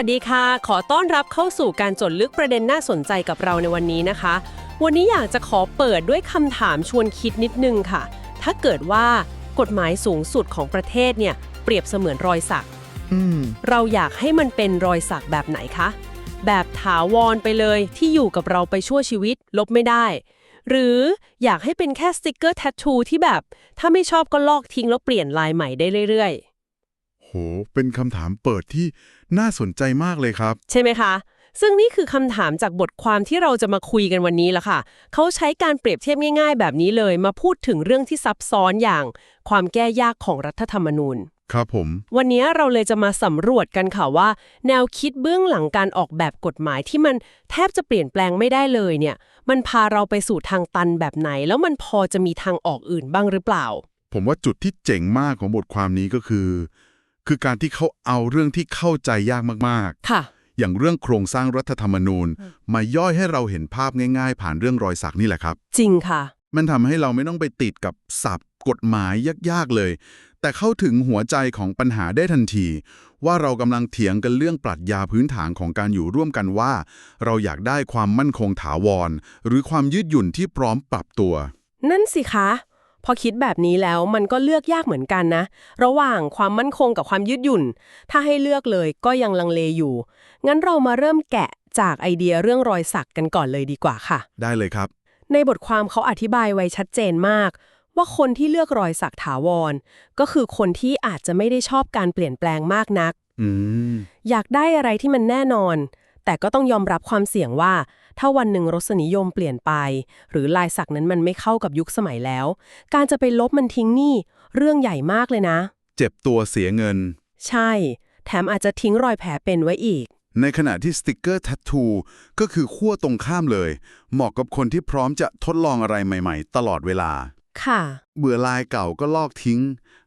วัสดีค่ะ ขอต้อนรับเข้าสู่การจดลึกประเด็นน่าสนใจกับเราในวันนี้นะคะ วันนี้อยากจะขอเปิดด้วยคำถามชวนคิดนิดนึงค่ะ ถ้าเกิดว่ากฎหมายสูงสุดของประเทศเนี่ยเปรียบเสมือนรอยสักอืมเราอยากให้มันเป็นรอยสักแบบไหนคะ แบบถาวรไปเลยที่อยู่กับเราไปชั่วชีวิตลบไม่ได้ หรืออยากให้เป็นแค่สติกเกอร์แท t ทูที่แบบ ถ้าไม่ชอบก็ลอกทิ้งแล้วเปลี่ยนลายใหม่ได้เรื่อยโห เป็นคำถามเปิดที่ น่าสนใจมากเลยครับๆใช่ไหมคะ ซึ่งนี่คือคำถามจากบทความที่เราจะมาคุยกันวันนี้ละค่ะ เขาใช้การเปรียบเทียบง่าย ๆ แบบนี้เลยมาพูดถึงเรื่องที่ซับซ้อนอย่างความแก้ยากของรัฐธรรมนูญ ครับผม วันนี้เราเลยจะมาสำรวจกันค่ะว่า แนวคิดเบื้องหลังการออกแบบกฎหมายที่มันแทบจะเปลี่ยนแปลงไม่ได้เลยเนี่ย มันพาเราไปสู่ทางตันแบบไหน แล้วมันพอจะมีทางออกอื่นบ้างหรือเปล่า ผมว่าจุดที่เจ๋งมากของบทความนี้ก็คือ คือการที่เขาเอาเรื่องที่เข้าใจยากมากค่ะๆอย่างเรื่องโครงสร้างรัฐธรรมนูญ มาย่อยให้เราเห็นภาพง่าย ๆ ผ่านเรื่องรอยสักนี่แหละครับ จริงค่ะ มันทำให้เราไม่ต้องไปติดกับศัพท์กฎหมายยากๆเลย แต่เข้าถึงหัวใจของปัญหาได้ทันที ว่าเรากำลังเถียงกันเรื่องปรัชญาพื้นฐานของการอยู่ร่วมกันว่า เราอยากได้ความมั่นคงถาวร หรือความยืดหยุ่นที่พร้อมปรับตัว นั่นสิคะ พอคิดแบบนี้แล้วมันก็เลือกยากเหมือนกันนะ ระหว่างความมั่นคงกับความยืดหยุ่น ถ้าให้เลือกเลยก็ยังลังเลอยู่ งั้นเรามาเริ่มแกะจากไอเดียเรื่องรอยสักกันก่อนเลยดีกว่าค่ะ ได้เลยครับ ในบทความเขาอธิบายไว้ชัดเจนมาก ว่าคนที่เลือกรอยสักถาวร ก็คือคนที่อาจจะไม่ได้ชอบการเปลี่ยนแปลงมากนักอืมอยากได้อะไรที่มันแน่นอน แต่ก็ต้องยอมรับความเสี่ยงว่า ถ้าวันหนึ่งรสนิยมเปลี่ยนไป หรือลายสักนั้นมันไม่เข้ากับยุคสมัยแล้ว การจะไปลบมันทิ้งนี่ เรื่องใหญ่มากเลยนะ เจ็บตัวเสียเงิน ใช่ แถมอาจจะทิ้งรอยแผลเป็นไว้อีก ในขณะที่สติกเกอร์แท t ทูก็คือขั้วตรงข้ามเลย เหมาะกับคนที่พร้อมจะทดลองอะไรใหม่ ๆ ตลอดเวลา ค่ะ เบื่อลายเก่าก็ลอกทิ้ง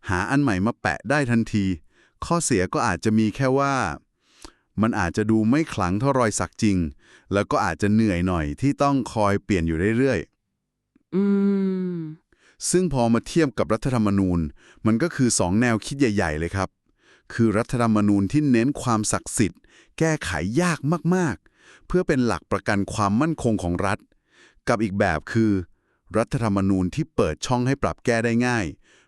หาอันใหม่มาแปะได้ทันที ข้อเสียก็อาจจะมีแค่ว่า มันอาจจะดูไม่ขลังเท่ารอยสักจริง แล้วก็อาจจะเหนื่อยหน่อยที่ต้องคอยเปลี่ยนอยู่เรื่อยอืมๆซึ่งพอมาเทียบกับรัฐธรรมนูญ มันก็คือสองแนวคิดใหญ่ ๆ เลยครับ คือรัฐธรรมนูญที่เน้นความศักดิ์สิทธิ์ แก้ไขยากมากๆ เพื่อเป็นหลักประกันความมั่นคงของรัฐ กับอีกแบบคือ รัฐธรรมนูญที่เปิดช่องให้ปรับแก้ได้ง่าย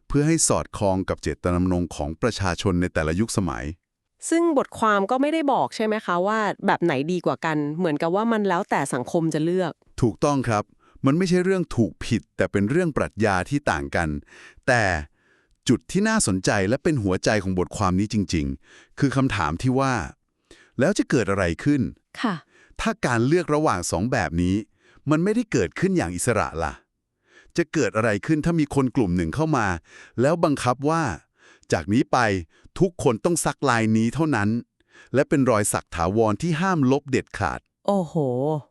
เพื่อให้สอดคล้องกับเจตนารมณ์ของประชาชนในแต่ละยุคสมัย ซึ่งบทความก็ไม่ได้บอกใช่ไหมคะว่าแบบไหนดีกว่ากัน เหมือนกับว่ามันแล้วแต่สังคมจะเลือก ถูกต้องครับ มันไม่ใช่เรื่องถูกผิด แต่เป็นเรื่องปรัชญาที่ต่างกัน แต่จุดที่น่าสนใจและเป็นหัวใจของบทความนี้จริง ๆ คือคำถามที่ว่า แล้วจะเกิดอะไรขึ้น ค่ะ ถ้าการเลือกระหว่างสองแบบนี้ มันไม่ได้เกิดขึ้นอย่างอิสระล่ะ จะเกิดอะไรขึ้นถ้ามีคนกลุ่มหนึ่งเข้ามา แล้วบังคับว่า จากนี้ไปทุกคนต้องซักลายนี้เท่านั้น และเป็นรอยสักถาวรที่ห้ามลบเด็ดขาด โอ้โห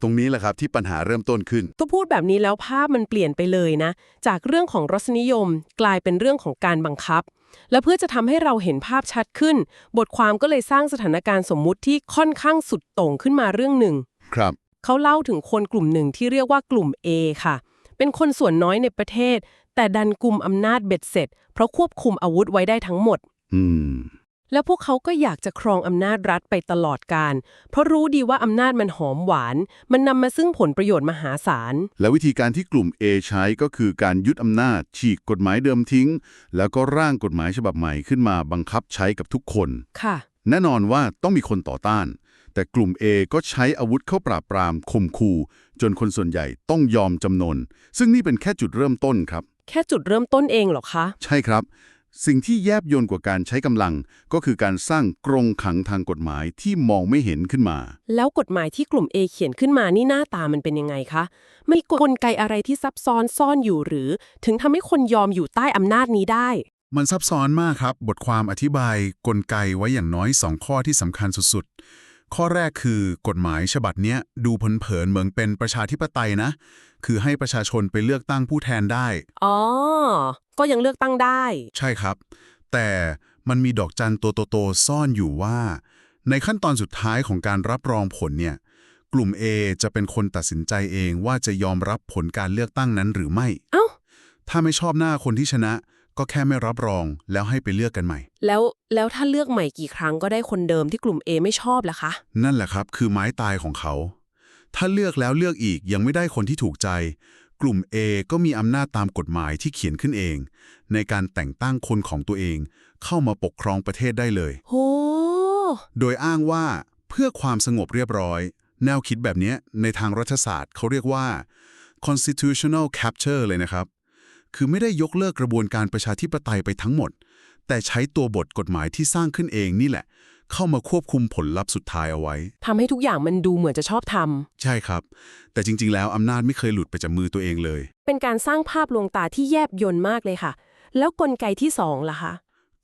ตรงนี้แหละครับที่ปัญหาเริ่มต้นขึ้นก็พูดแบบนี้แล้วภาพมันเปลี่ยนไปเลยนะ จากเรื่องของรสนิยมกลายเป็นเรื่องของการบังคับ และเพื่อจะทำให้เราเห็นภาพชัดขึ้น บทความก็เลยสร้างสถานการณ์สมมุติที่ค่อนข้างสุดโต่งขึ้นมาเรื่องหนึ่ง ครับ เขาเล่าถึงคนกลุ่มหนึ่งที่เรียกว่ากลุ่ม A ค่ะ เป็นคนส่วนน้อยในประเทศ แต่ดันกลุ่มอำนาจเบ็ดเสร็จ เพราะควบคุมอาวุธไว้ได้ทั้งหมด อืม แล้วพวกเขาก็อยากจะครองอำนาจรัฐไปตลอดการ เพราะรู้ดีว่าอำนาจมันหอมหวาน มันนำมาซึ่งผลประโยชน์มหาศาล และวิธีการที่กลุ่ม A ใช้ก็คือการยึดอำนาจ ฉีกกฎหมายเดิมทิ้ง แล้วก็ร่างกฎหมายฉบับใหม่ขึ้นมาบังคับใช้กับทุกคน ค่ะ แน่นอนว่าต้องมีคนต่อต้าน แต่กลุ่ม A ก็ใช้อาวุธเข้าปราบปรามข่มขู่จนคนส่วนใหญ่ต้องยอมจำนน ซึ่งนี่เป็นแค่จุดเริ่มต้นครับ แค่จุดเริ่มต้นเองเหรอคะ ใช่ครับ สิ่งที่แยบยลกว่าการใช้กำลัง ก็คือการสร้างกรงขังทางกฎหมายที่มองไม่เห็นขึ้นมา แล้วกฎหมายที่กลุ่ม A เขียนขึ้นมานี่หน้าตามันเป็นยังไงคะไม่กลไกอะไรที่ซับซ้อนซ่อนอยู่หรือ ถึงทำให้คนยอมอยู่ใต้อำนาจนี้ได้ มันซับซ้อนมากครับ บทความอธิบายกลไกไว้อย่างน้อย 2 ข้อที่สำคัญสุดๆ ข้อแรกคือกฎหมายฉบับเนี้ยดูเผินๆเหมือนเป็นประชาธิปไตยนะ คือให้ประชาชนไปเลือกตั้งผู้แทนได้ อ๋อ ก็ยังเลือกตั้งได้ ใช่ครับ แต่มันมีดอกจันตัวโตๆซ่อนอยู่ว่า ในขั้นตอนสุดท้ายของการรับรองผลเนี่ย กลุ่ม A จะเป็นคนตัดสินใจเองว่าจะยอมรับผลการเลือกตั้งนั้นหรือไม่ เอ้า ถ้าไม่ชอบหน้าคนที่ชนะ ก็แค่ไม่รับรองแล้วให้ไปเลือกกันใหม่ แล้วแล้วถ้าเลือกใหม่กี่ครั้งก็ได้คนเดิมที่กลุ่ม A ไม่ชอบล่ะคะ นั่นแหละครับ คือไม้ตายของเขา ถ้าเลือกแล้วเลือกอีกยังไม่ได้คนที่ถูกใจ กลุ่ม A ก็มีอำนาจตามกฎหมายที่เขียนขึ้นเอง ในการแต่งตั้งคนของตัวเอง เข้ามาปกครองประเทศได้เลยโหโดยอ้างว่าเพื่อความสงบเรียบร้อย แนวคิดแบบเนี้ยในทางรัฐศาสตร์เขาเรียกว่า constitutional capture เลยนะครับ คือไม่ได้ยกเลิกกระบวนการประชาธิปไตยไปทั้งหมด แต่ใช้ตัวบทกฎหมายที่สร้างขึ้นเองนี่แหละ เข้ามาควบคุมผลลัพธ์สุดท้ายเอาไว้ ทำให้ทุกอย่างมันดูเหมือนจะชอบทใช่ครับ แต่จริง ๆ แล้วอำนาจไม่เคยหลุดไปจากมือตัวเองเลยำเป็นการสร้างภาพลวงตาที่แยบยนต์มากเลยค่ะ แล้วกลไกที่สองล่ะคะ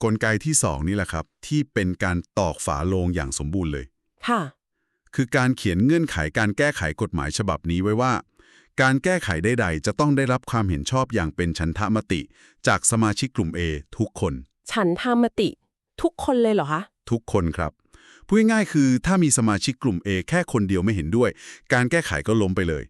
กลไกที่สองนี่แหละครับ ที่เป็นการตอกฝาโลงอย่างสมบูรณ์เลย ค่ะ คือการเขียนเงื่อนไขการแก้ไขกฎหมายฉบับนี้ไว้ว่า การแก้ไขใดๆจะต้องได้รับความเห็นชอบอย่างเป็นชันทมติ จากสมาชิกกลุ่ม A ทุกคน ฉันทามติ ทุกคนเลยเหรอคะ ทุกคนครับพูดง่ายๆคือถ้ามีสมาชิกกลุ่ม A แค่คนเดียวไม่เห็นด้วย การแก้ไขก็ล้มไปเลย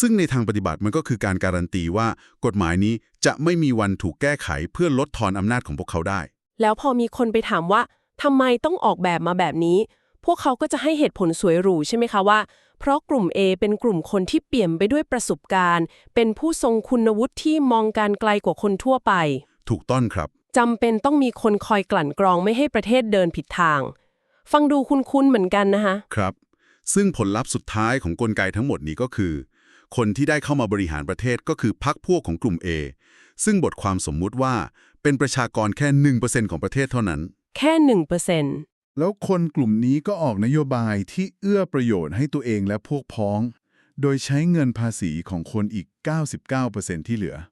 ซึ่งในทางปฏิบัติมันก็คือการการันตีว่ากฎหมายนี้จะไม่มีวันถูกแก้ไขเพื่อลดทอนอำนาจของพวกเขาได้ แล้วพอมีคนไปถามว่าทำไมต้องออกแบบมาแบบนี้ พวกเขาก็จะให้เหตุผลสวยหรูใช่ไหมคะว่า เพราะกลุ่ม A เป็นกลุ่มคนที่เปี่ยมไปด้วยประสบการณ์ เป็นผู้ทรงคุณวุฒิที่มองการไกลกว่าคนทั่วไป ถูกต้องครับ จำเป็นต้องมีคนคอยกลั่นกรองไม่ให้ประเทศเดินผิดทาง ฟังดูคุ้นๆเหมือนกันนะคะครับ ซึ่งผลลัพธ์สุดท้ายของกลไกทั้งหมดนี้ก็คือ คนที่ได้เข้ามาบริหารประเทศก็คือพรรคพวกของกลุ่ม A ซึ่งบทความสมมุติว่าเป็นประชากรแค่ 1%ของประเทศเท่านั้น แค่หนึ่งเปอร์เซ็นต์แล้วคนกลุ่มนี้ก็ออกนโยบายที่เอื้อประโยชน์ให้ตัวเองและพวกพ้อง โดยใช้เงินภาษีของคนอีก 99%ที่เหลืออืม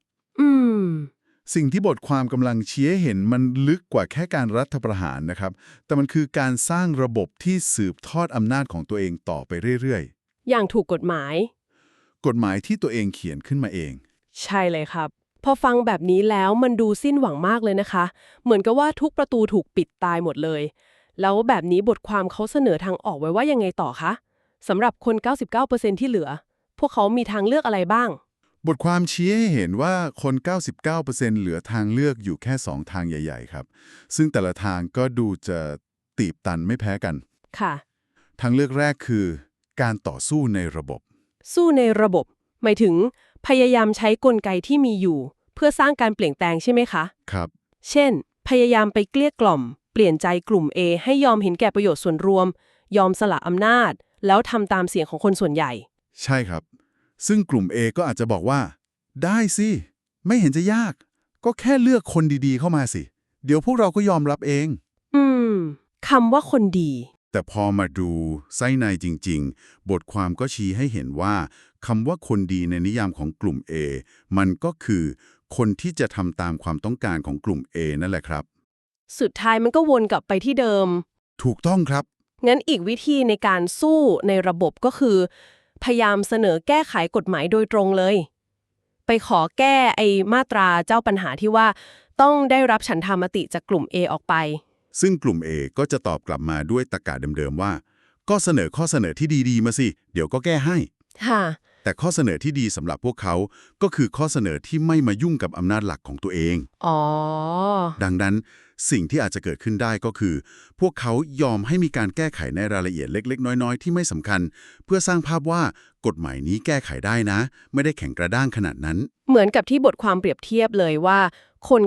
สิ่งที่บทความกำลังเชี้ให้เห็นมันลึกกว่าแค่การรัฐประหารนะครับ แต่มันคือการสร้างระบบที่สืบทอดอำนาจของตัวเองต่อไปเรื่อยอย่างถูกกฎหมายๆกฎหมายที่ตัวเองเขียนขึ้นมาเอง ใช่เลยครับ พอฟังแบบนี้แล้วมันดูสิ้นหวังมากเลยนะคะ เหมือนกับว่าทุกประตูถูกปิดตายหมดเลย แล้วแบบนี้บทความเขาเสนอทางออกไว้ว่ายังไงต่อคะสำหรับคน 99%ที่เหลือ พวกเขามีทางเลือกอะไรบ้าง บทความชี้ให้เห็นว่าคน 99%เหลือทางเลือกอยู่แค่ 2 ทางใหญ่ ๆ ครับ ซึ่งแต่ละทางก็ดูจะตีบตันไม่แพ้กัน ค่ะ ทางเลือกแรกคือ การต่อสู้ในระบบ สู้ในระบบ หมายถึง พยายามใช้กลไกที่มีอยู่ เพื่อสร้างการเปลี่ยนแปลงใช่ไหมคะ ครับ เช่น พยายามไปเกลี้ยกล่อม เปลี่ยนใจกลุ่ม A ให้ยอมเห็นแก่ประโยชน์ส่วนรวม ยอมสละอำนาจ แล้วทำตามเสียงของคนส่วนใหญ่ ใช่ครับ ซึ่งกลุ่ม A ก็อาจจะบอกว่า ได้สิ ไม่เห็นจะยาก ก็แค่เลือกคนดีๆ เข้ามาสิ เดี๋ยวพวกเราก็ยอมรับเอง อืมคำว่าคนดี แต่พอมาดูไส้ในจริง ๆ บทความก็ชี้ให้เห็นว่าคำว่าคนดีในนิยามของกลุ่ม A มันก็คือ คนที่จะทำตามความต้องการของกลุ่ม A นั่นแหละครับ สุดท้ายมันก็วนกลับไปที่เดิม ถูกต้องครับ งั้นอีกวิธีในการสู้ในระบบก็คือ พยายามเสนอแก้ไขกฎหมายโดยตรงเลย ไปขอแก้ไอมาตราเจ้าปัญหาที่ว่า ต้องได้รับฉันทามติจากกลุ่ม A ออกไป ซึ่งกลุ่ม A ก็จะตอบกลับมาด้วยตรรกะเดิมๆว่า ก็เสนอข้อเสนอที่ดีๆ มาสิ เดี๋ยวก็แก้ให้ ค่ะ แต่ข้อเสนอที่ดีสำหรับพวกเขา ก็คือข้อเสนอที่ไม่มายุ่งกับอำนาจหลักของตัวเอง อ๋อ ดังนั้นสิ่งที่อาจจะเกิดขึ้นได้ก็คือ พวกเขายอมให้มีการแก้ไขในรายละเอียดเล็ก ๆ น้อย ๆ ที่ไม่สำคัญ เพื่อสร้างภาพว่ากฎหมายนี้แก้ไขได้นะ ไม่ได้แข็งกระด้างขนาดนั้น เหมือนกับที่บทความเปรียบเทียบเลยว่า คน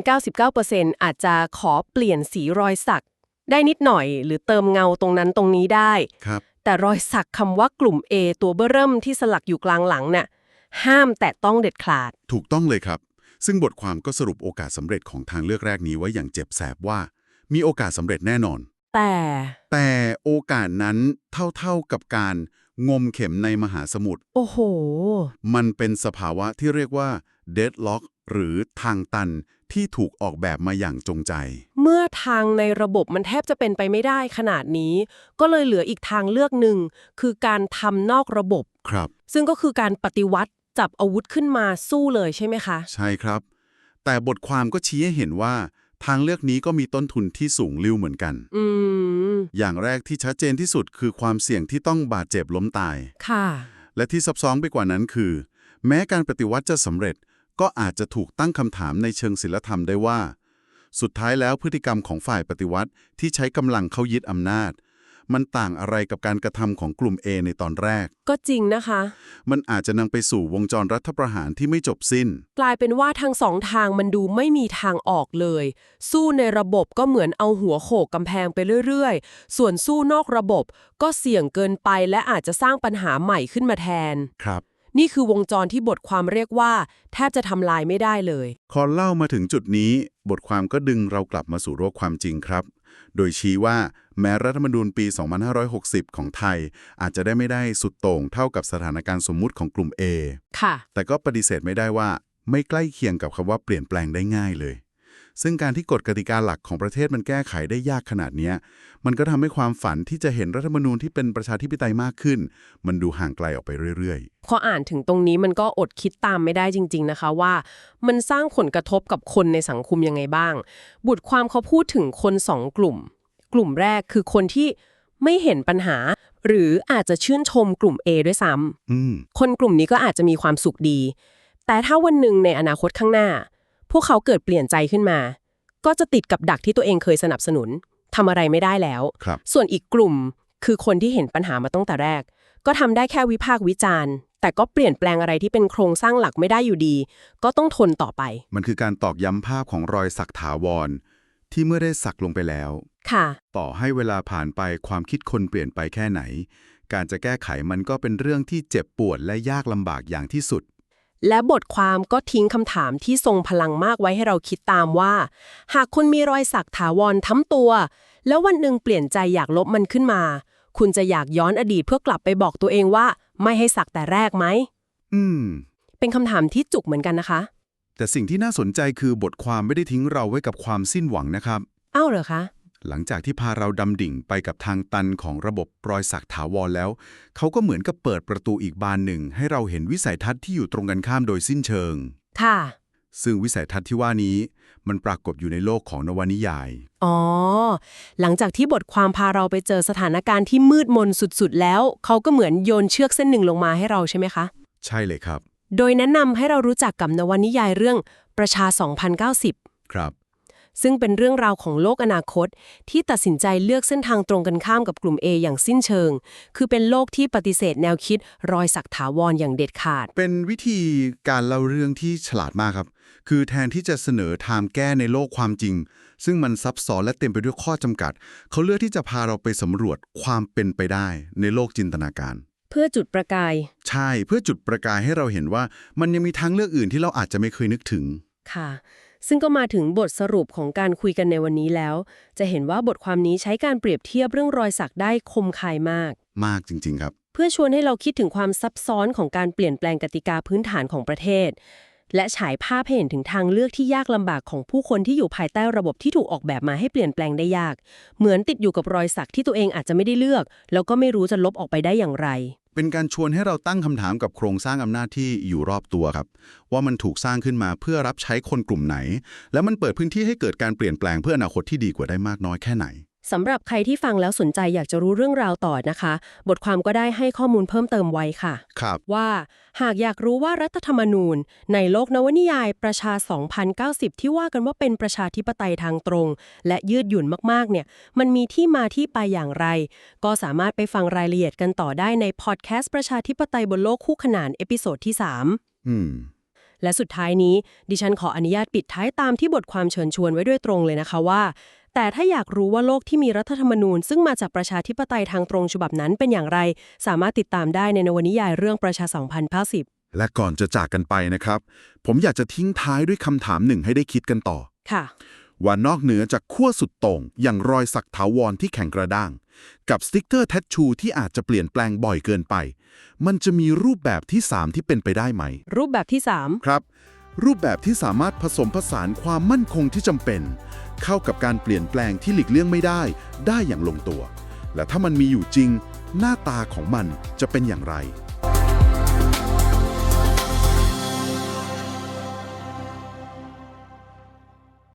99%อาจจะขอเปลี่ยนสีรอยสัก ได้นิดหน่อย หรือเติมเงาตรงนั้นตรงนี้ได้ ครับ แต่รอยสักคำว่ากลุ่ม A ตัวเบ้อเริ่มที่สลักอยู่กลางหลังน่ะห้ามแตะต้องเด็ดขาด ถูกต้องเลยครับ ซึ่งบทความก็สรุปโอกาสสำเร็จของทางเลือกแรกนี้ไว้อย่างเจ็บแสบว่า มีโอกาสสำเร็จแน่นอน แต่ แต่โอกาสนั้นเท่าๆกับการงมเข็มในมหาสมุทรโอ้โห มันเป็นสภาวะที่เรียกว่า deadlock หรือทางตันที่ถูกออกแบบมาอย่างจงใจ เมื่อทางในระบบมันแทบจะเป็นไปไม่ได้ขนาดนี้ ก็เลยเหลืออีกทางเลือกหนึ่ง คือการทำนอกระบบ ครับ ซึ่งก็คือการปฏิวัติจับอาวุธขึ้นมาสู้เลยใช่ไหมคะ ใช่ครับ แต่บทความก็ชี้ให้เห็นว่า ทางเลือกนี้ก็มีต้นทุนที่สูงลิ่วเหมือนกัน อืม อย่างแรกที่ชัดเจนที่สุดคือความเสี่ยงที่ต้องบาดเจ็บล้มตาย ค่ะ และที่ซับซ้อนไปกว่านั้นคือ แม้การปฏิวัติจะสำเร็จ ก็อาจจะถูกตั้งคำถามในเชิงศิลธรรมได้ว่า สุดท้ายแล้วพฤติกรรมของฝ่ายปฏิวัติที่ใช้กำลังเข้ายึดอำนาจ มันต่างอะไรกับการกระทำของกลุ่ม A ในตอนแรก ก็จริงนะคะ มันอาจจะนำไปสู่วงจรรัฐประหารที่ไม่จบสิ้น กลายเป็นว่าทางสองทางมันดูไม่มีทางออกเลย สู้ในระบบก็เหมือนเอาหัวโขกกำแพงไปเรื่อยๆ ส่วนสู้นอกระบบก็เสี่ยงเกินไปและอาจจะสร้างปัญหาใหม่ขึ้นมาแทน ครับ นี่คือวงจรที่บทความเรียกว่าแทบจะทำลายไม่ได้เลย พอเล่ามาถึงจุดนี้ บทความก็ดึงเรากลับมาสู่โลกความจริงครับ โดยชี้ว่าแม้รัฐธรรมนูญปี 2560 ของไทย อาจจะได้ไม่ได้สุดโต่งเท่ากับสถานการณ์สมมุติของกลุ่ม A ค่ะ แต่ก็ปฏิเสธไม่ได้ว่า ไม่ใกล้เคียงกับคำว่าเปลี่ยนแปลงได้ง่ายเลย ซึ่งการที่กฎกติกาหลักของประเทศมันแก้ไขได้ยากขนาดเนี้ยมันก็ทำให้ความฝันที่จะเห็นรัฐธรรมนูญที่เป็นประชาธิปไตยมากขึ้น มันดูห่างไกลออกไปเรื่อยพออ่านถึงตรงนี้มันก็อดคิดตามไม่ได้จริง ๆนะคะว่า มันสร้างผลกระทบกับคนในสังคมยังไงบ้างบุตรความเขาพูดถึงคนสองกลุ่ม กลุ่มแรกคือคนที่ไม่เห็นปัญหา หรืออาจจะชื่นชมกลุ่ม A ด้วยซ้ำๆอืมคนกลุ่มนี้ก็อาจจะมีความสุขดี แต่ถ้าวันหนึ่งในอนาคตข้างหน้า พวกเขาเกิดเปลี่ยนใจขึ้นมา ก็จะติดกับดักที่ตัวเองเคยสนับสนุนทำอะไรไม่ได้แล้ว ครับ ส่วนอีกกลุ่มคือคนที่เห็นปัญหามาตั้งแต่แรก ก็ทำได้แค่วิพากษ์วิจารณ์ แต่ก็เปลี่ยนแปลงอะไรที่เป็นโครงสร้างหลักไม่ได้อยู่ดี ก็ต้องทนต่อไป มันคือการตอกย้ำภาพของรอยสักถาวร ที่เมื่อได้สักลงไปแล้ว ค่ะ ต่อให้เวลาผ่านไปความคิดคนเปลี่ยนไปแค่ไหน การจะแก้ไขมันก็เป็นเรื่องที่เจ็บปวดและยากลำบากอย่างที่สุด และบทความก็ทิ้งคำถามที่ทรงพลังมากไว้ให้เราคิดตามว่า หากคุณมีรอยสักถาวรทั้งตัว แล้ววันหนึ่งเปลี่ยนใจอยากลบมันขึ้นมา คุณจะอยากย้อนอดีตเพื่อกลับไปบอกตัวเองว่า ไม่ให้สักแต่แรกไหม อืม เป็นคำถามที่จุกเหมือนกันนะคะ แต่สิ่งที่น่าสนใจคือบทความไม่ได้ทิ้งเราไว้กับความสิ้นหวังนะครับ อ้าวเหรอคะ หลังจากที่พาเราดำดิ่งไปกับทางตันของระบบรอยสักถาวรแล้ว เขาก็เหมือนกับเปิดประตูอีกบานหนึ่ง ให้เราเห็นวิสัยทัศน์ที่อยู่ตรงกันข้ามโดยสิ้นเชิง ค่ะ ซึ่งวิสัยทัศน์ที่ว่านี้ มันปรากฏอยู่ในโลกของนวนิยาย อ๋อ หลังจากที่บทความพาเราไปเจอสถานการณ์ที่มืดมนสุดๆ แล้ว เขาก็เหมือนโยนเชือกเส้นหนึ่งลงมาให้เราใช่ไหมคะ ใช่เลยครับ โดยแนะนำให้เรารู้จักกับนวนิยายเรื่องประชา 2090 ครับ ซึ่งเป็นเรื่องราวของโลกอนาคต ที่ตัดสินใจเลือกเส้นทางตรงกันข้ามกับกลุ่ม A อย่างสิ้นเชิง คือเป็นโลกที่ปฏิเสธแนวคิดรอยสักถาวรอย่างเด็ดขาด เป็นวิธีการเล่าเรื่องที่ฉลาดมากครับ คือแทนที่จะเสนอทางแก้ในโลกความจริง ซึ่งมันซับซ้อนและเต็มไปด้วยข้อจำกัด เขาเลือกที่จะพาเราไปสำรวจความเป็นไปได้ในโลกจินตนาการเพื่อจุดประกาย ใช่เพื่อจุดประกายให้เราเห็นว่า มันยังมีทางเลือกอื่นที่เราอาจจะไม่เคยนึกถึง ค่ะ ซึ่งก็มาถึงบทสรุปของการคุยกันในวันนี้แล้ว จะเห็นว่าบทความนี้ใช้การเปรียบเทียบเรื่องรอยสักได้คมคายมาก มากจริง ๆ ครับ เพื่อชวนให้เราคิดถึงความซับซ้อนของการเปลี่ยนแปลงกติกาพื้นฐานของประเทศ และฉายภาพให้เห็นถึงทางเลือกที่ยากลำบากของผู้คนที่อยู่ภายใต้ระบบที่ถูกออกแบบมาให้เปลี่ยนแปลงได้ยาก เหมือนติดอยู่กับรอยสักที่ตัวเองอาจจะไม่ได้เลือก แล้วก็ไม่รู้จะลบออกไปได้อย่างไร เป็นการชวนให้เราตั้งคำถามกับโครงสร้างอำนาจที่อยู่รอบตัวครับ ว่ามันถูกสร้างขึ้นมาเพื่อรับใช้คนกลุ่มไหน และมันเปิดพื้นที่ให้เกิดการเปลี่ยนแปลงเพื่ออนาคตที่ดีกว่าได้มากน้อยแค่ไหน สำหรับใครที่ฟังแล้วสนใจอยากจะรู้เรื่องราวต่อนะคะ บทความก็ได้ให้ข้อมูลเพิ่มเติมไว้ค่ะ ครับ ว่าหากอยากรู้ว่ารัฐธรรมนูญ ในโลกนวนิยายประชา 2090 ที่ว่ากันว่าเป็นประชาธิปไตยทางตรง และยืดหยุ่นมากๆ เนี่ย มันมีที่มาที่ไปอย่างไร ก็สามารถไปฟังรายละเอียดกันต่อได้ในพอดแคสต์ประชาธิปไตยบนโลกคู่ขนานเอพิโซดที่ 3 อืมและสุดท้ายนี้ ดิฉันขออนุญาตปิดท้ายตามที่บทความเชิญชวนไว้ด้วยตรงเลยนะคะว่า แต่ถ้าอยากรู้ว่าโลกที่มีรัฐธรรมนูญ ซึ่งมาจากประชาธิปไตยทางตรงฉบับนั้นเป็นอย่างไร สามารถติดตามได้ในนวนิยายเรื่องประชา2090และก่อนจะจากกันไปนะครับ ผมอยากจะทิ้งท้ายด้วยคำถามหนึ่งให้ได้คิดกันต่อค่ะว่านอกเหนือจากขั้วสุดโต่งอย่างรอยสักถาวรที่แข็งกระด้าง กับสติ๊กเกอร์แทชชูที่อาจจะเปลี่ยนแปลงบ่อยเกินไป มันจะมีรูปแบบที่ 3 ที่เป็นไปได้ไหม รูปแบบที่ 3 ครับ รูปแบบที่สามารถผสมผสานความมั่นคงที่จำเป็น เข้ากับการเปลี่ยนแปลงที่หลีกเลี่ยงไม่ได้ ได้อย่างลงตัว และถ้ามันมีอยู่จริง หน้าตาของมันจะเป็นอย่างไร